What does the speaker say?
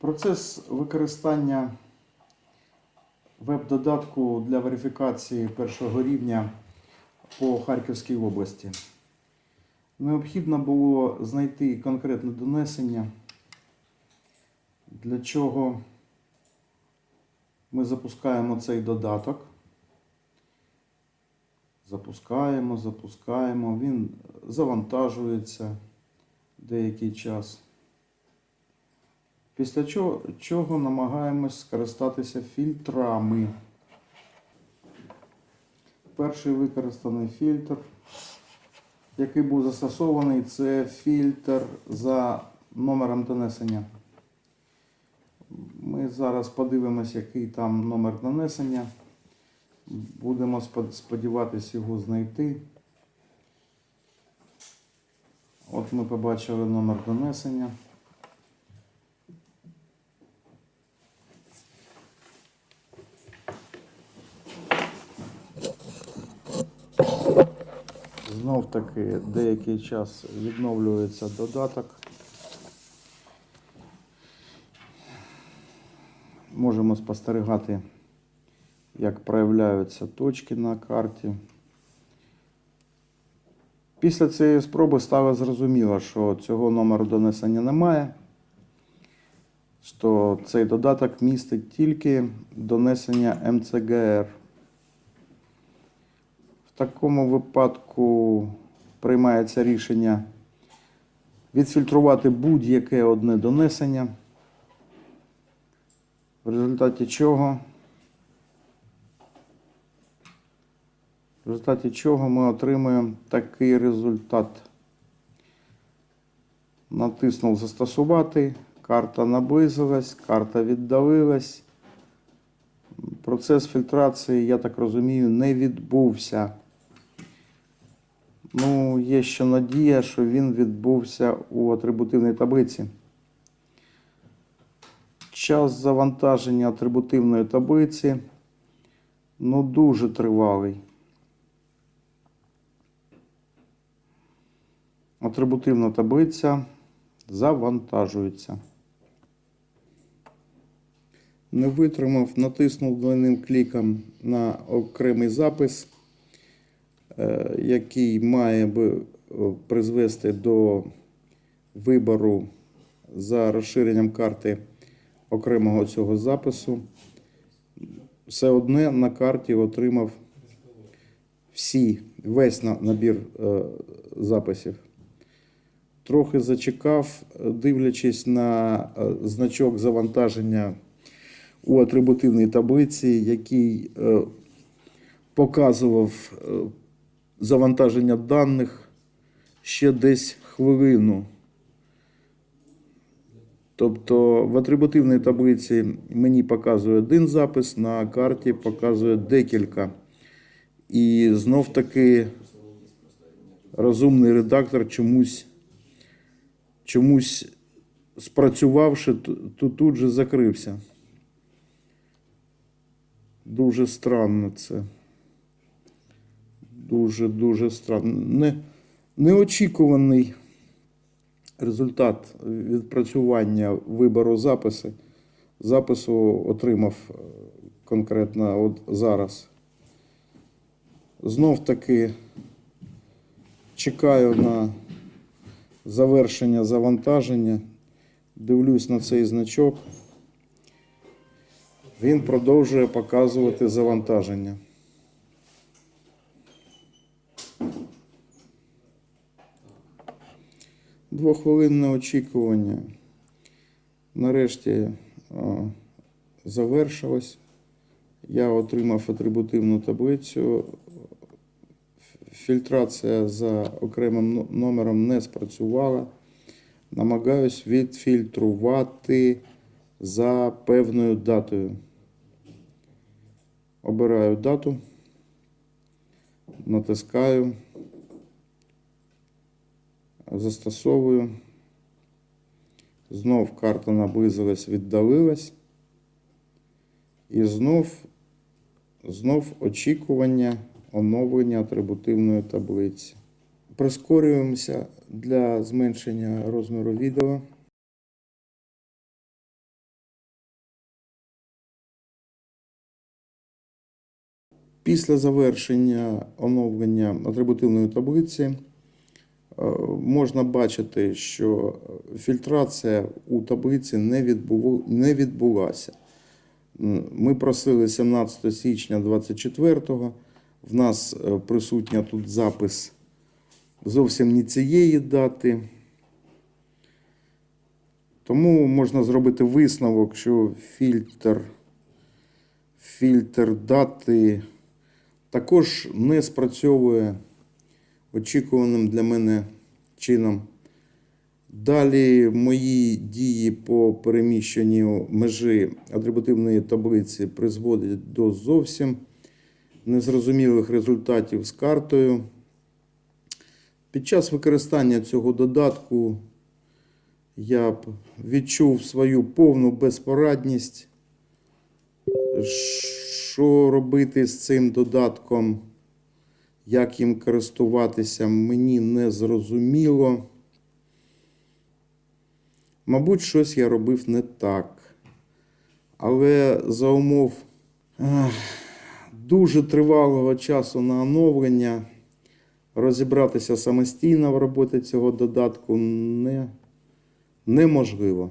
Процес використання веб-додатку для верифікації першого рівня по Харківській області. Необхідно було знайти конкретне донесення, для чого ми запускаємо цей додаток. Запускаємо, запускаємо, він завантажується деякий час. Після чого, чого намагаємось скористатися фільтрами. Перший використаний фільтр, який був застосований, це фільтр за номером донесення. Ми зараз подивимось, який там номер донесення. Будемо сподіватися його знайти. От ми побачили номер донесення. Знов таки деякий час відновлюється додаток. Можемо спостерігати, як проявляються точки на карті. Після цієї спроби стало зрозуміло, що цього номеру донесення немає, що цей додаток містить тільки донесення МЦГР. Такому випадку приймається рішення відфільтрувати будь-яке одне донесення, в результаті чого в результаті чого ми отримуємо такий результат. Натиснув застосувати, карта наблизилась, карта віддалилась. Процес фільтрації, я так розумію, не відбувся. Є ще надія, що він відбувся у атрибутивній таблиці. Час завантаження атрибутивної таблиці ну, дуже тривалий. Атрибутивна таблиця завантажується. Не витримав, натиснув двойним кліком на окремий запис, який має би е, призвести до вибору за розширенням карти окремого цього запису. Все одне на карті отримав всі, весь набір е, записів. Трохи зачекав, е, дивлячись на е, значок завантаження у атрибутивній таблиці, який е, показував е, завантаження даних ще десь хвилину. Тобто в атрибутивній таблиці мені показує один запис, на карті показує декілька. І знов таки розумний редактор чомусь, чомусь спрацювавши, ту- ту- тут же закрився. Дуже странно це. Дуже, дуже странно. Не, неочікуваний результат відпрацювання вибору записи. Запису отримав е, конкретно от зараз. Знов таки чекаю на завершення завантаження. Дивлюсь на цей значок. Він продовжує показувати завантаження. Двохвилинне очікування. Нарешті а, завершилось. Я отримав атрибутивну таблицю. Фільтрація за окремим номером не спрацювала. Намагаюсь відфільтрувати за певною датою. Обираю дату, натискаю, застосовую. Знов карта наблизилась, віддалилась. І знов, знов очікування оновлення атрибутивної таблиці. Прискорюємося для зменшення розміру відео. Після завершення оновлення атрибутивної таблиці можна бачити, що фільтрація у таблиці не, відбуло, не відбулася. Ми просили 17 січня 24-го. В нас е, присутня тут запис зовсім не цієї дати. Тому можна зробити висновок, що фільтр, фільтр дати також не спрацьовує очікуваним для мене чином. Далі мої дії по переміщенню межі атрибутивної таблиці призводять до зовсім незрозумілих результатів з картою. Під час використання цього додатку я відчув свою повну безпорадність. Що робити з цим додатком, як їм користуватися, мені не зрозуміло. Мабуть, щось я робив не так. Але за умов дуже тривалого часу на оновлення розібратися самостійно в роботі цього додатку не, неможливо.